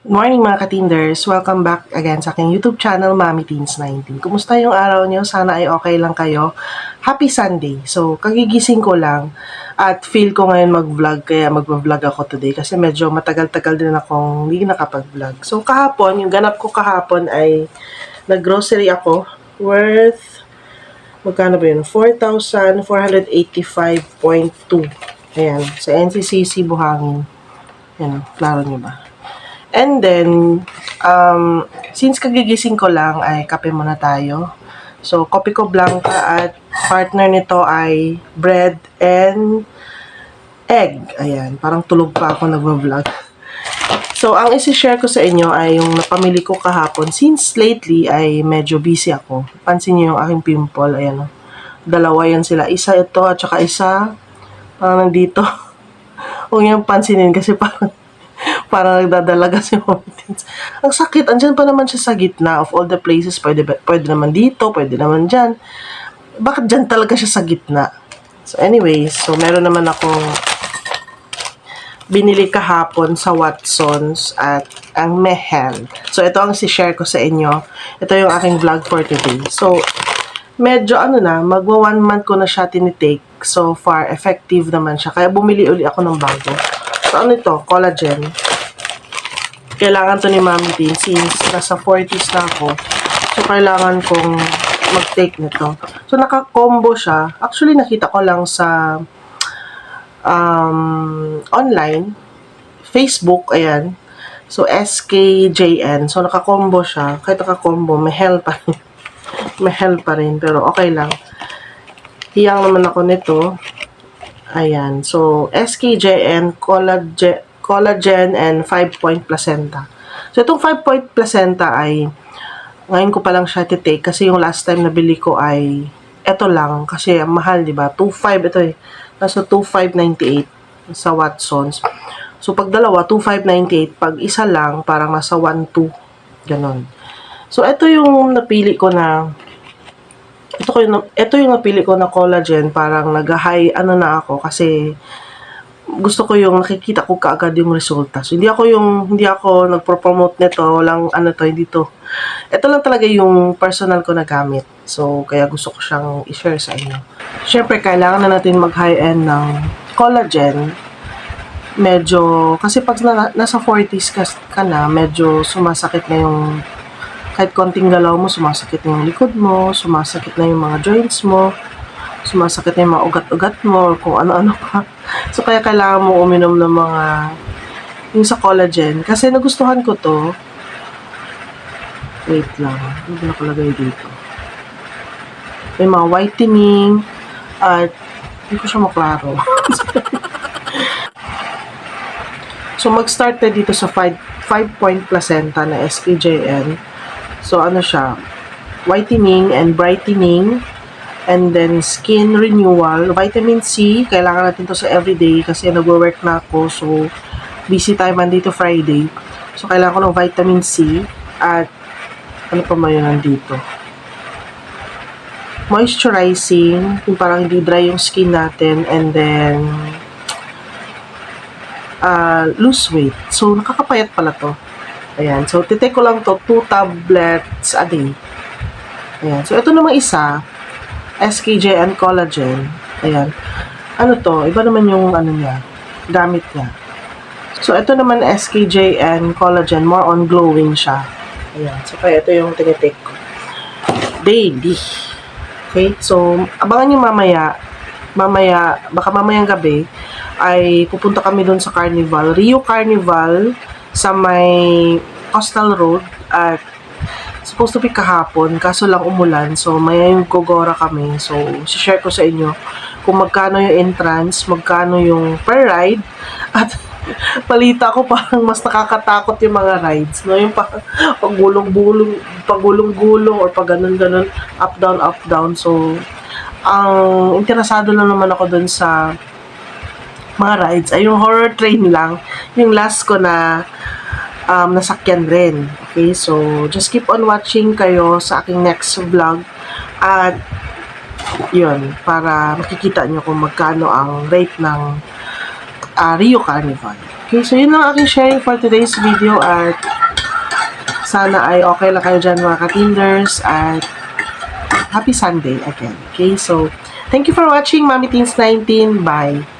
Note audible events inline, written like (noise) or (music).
Morning mga katinders! Welcome back again sa aking YouTube channel, Mami Teens 19. Kumusta yung araw nyo? Sana ay okay lang kayo. Happy Sunday! So, kagigising ko lang at feel ko ngayon mag-vlog kaya mag-vlog ako today kasi medyo matagal-tagal din akong hindi nakapag-vlog. So, kahapon, yung ganap ko kahapon ay nag-grocery ako worth magkano ba yun? 4,485.2. Ayan, sa NCCC Buhangin. Ayan, klaro nyo ba? And then, um, since kagigising ko lang, ay kape muna tayo. So, kopi ko blanca at partner nito ay bread and egg. Ayan, parang tulog pa ako nagbablog. So, ang isi-share ko sa inyo ay yung napamili ko kahapon. Since lately ay medyo busy ako. Pansin niyo yung aking pimple. Ayan. Dalawa yan sila. Isa ito at saka isa parang nandito. (laughs) Huwag niyong pansinin kasi parang parang nagdadalaga si Mountains. Ang sakit, andyan pa naman siya sa gitna of all the places. Pwede, pwede naman dito, pwede naman dyan. Bakit dyan talaga siya sa gitna? So anyways, so meron naman akong binili kahapon sa Watsons at ang Mehel. So ito ang si-share ko sa inyo. Ito yung aking vlog for today. So medyo ano na, magwa one month ko na siya tinitake. So far, effective naman siya. Kaya bumili uli ako ng bago. Ano ito? Collagen. Kailangan to ni Mami Tin since nasa 40s na ako. So kailangan kong mag-take nito. So naka-combo siya. Actually nakita ko lang sa um, online. Facebook, ayan. So, SKJN. So, naka-combo siya. Kahit naka-combo, may hell pa rin. (laughs) may hell pa rin. Pero, okay lang. Hiyang naman ako nito. Ayan. So, SKJN, collagen, collagen and 5-point placenta. So, itong 5-point placenta ay ngayon ko pa lang siya titake kasi yung last time na bili ko ay eto lang kasi mahal, di ba? 2.5 ito eh. Nasa 2.598 sa Watsons. So, pag dalawa, 2.598. Pag isa lang, parang nasa 1.2. Ganon. So, ito yung napili ko na ito, ko yung, ito yung napili ko na collagen. Parang nag-high, ano na ako kasi gusto ko yung nakikita ko kaagad yung resulta. So, hindi ako yung, hindi ako nagpo-promote nito, walang ano to, hindi to. Ito lang talaga yung personal ko na gamit. So, kaya gusto ko siyang i-share sa inyo. Siyempre, kailangan na natin mag-high-end ng collagen. Medyo, kasi pag na, nasa 40s ka, ka na, medyo sumasakit na yung, kahit konting galaw mo, sumasakit na yung likod mo, sumasakit na yung mga joints mo, sumasakit na yung mga ugat-ugat mo, kung ano-ano pa. (laughs) So, kaya kailangan mo uminom ng mga, yung sa collagen. Kasi nagustuhan ko to, Wait lang. Ano ba nakalagay dito? May mga whitening at hindi ko siya maklaro. (laughs) so, mag-start tayo dito sa 5, 5-point placenta na SKJN. So, ano siya? Whitening and brightening and then skin renewal. Vitamin C, kailangan natin to sa everyday kasi nag-work na ako. So, busy time Monday to Friday. So, kailangan ko ng vitamin C at ano pa man yun nandito? Moisturizing, yung parang hindi dry yung skin natin, and then, uh, lose weight. So, nakakapayat pala to. Ayan. So, titake ko lang to, 2 tablets a day. Ayan. So, ito namang isa, SKJN Collagen. Ayan. Ano to? Iba naman yung ano niya, gamit niya. So, ito naman SKJN Collagen, more on glowing siya. Ayan. So, kaya ito yung tinitake ko. Daily. Okay? So, abangan nyo mamaya, mamaya, baka mamayang gabi, ay pupunta kami doon sa Carnival. Rio Carnival sa may Coastal Road at supposed to be kahapon, kaso lang umulan. So, maya yung gogora kami. So, share ko sa inyo kung magkano yung entrance, magkano yung per ride, at (laughs) palita ko parang mas nakakatakot yung mga rides, no? Yung parang pagulong-gulong, or pag ganun-ganun, up down up down. So ang interesado lang naman ako dun sa mga rides ay yung horror train lang, yung last ko na um, nasakyan rin. Okay, so just keep on watching kayo sa aking next vlog at yun, para makikita nyo kung magkano ang rate ng ah, Rio Carnival. Okay, so yun lang aking sharing for today's video at sana ay okay lang kayo dyan mga ka-Tinders at happy Sunday again. Okay, so thank you for watching Mami Teens 19. Bye!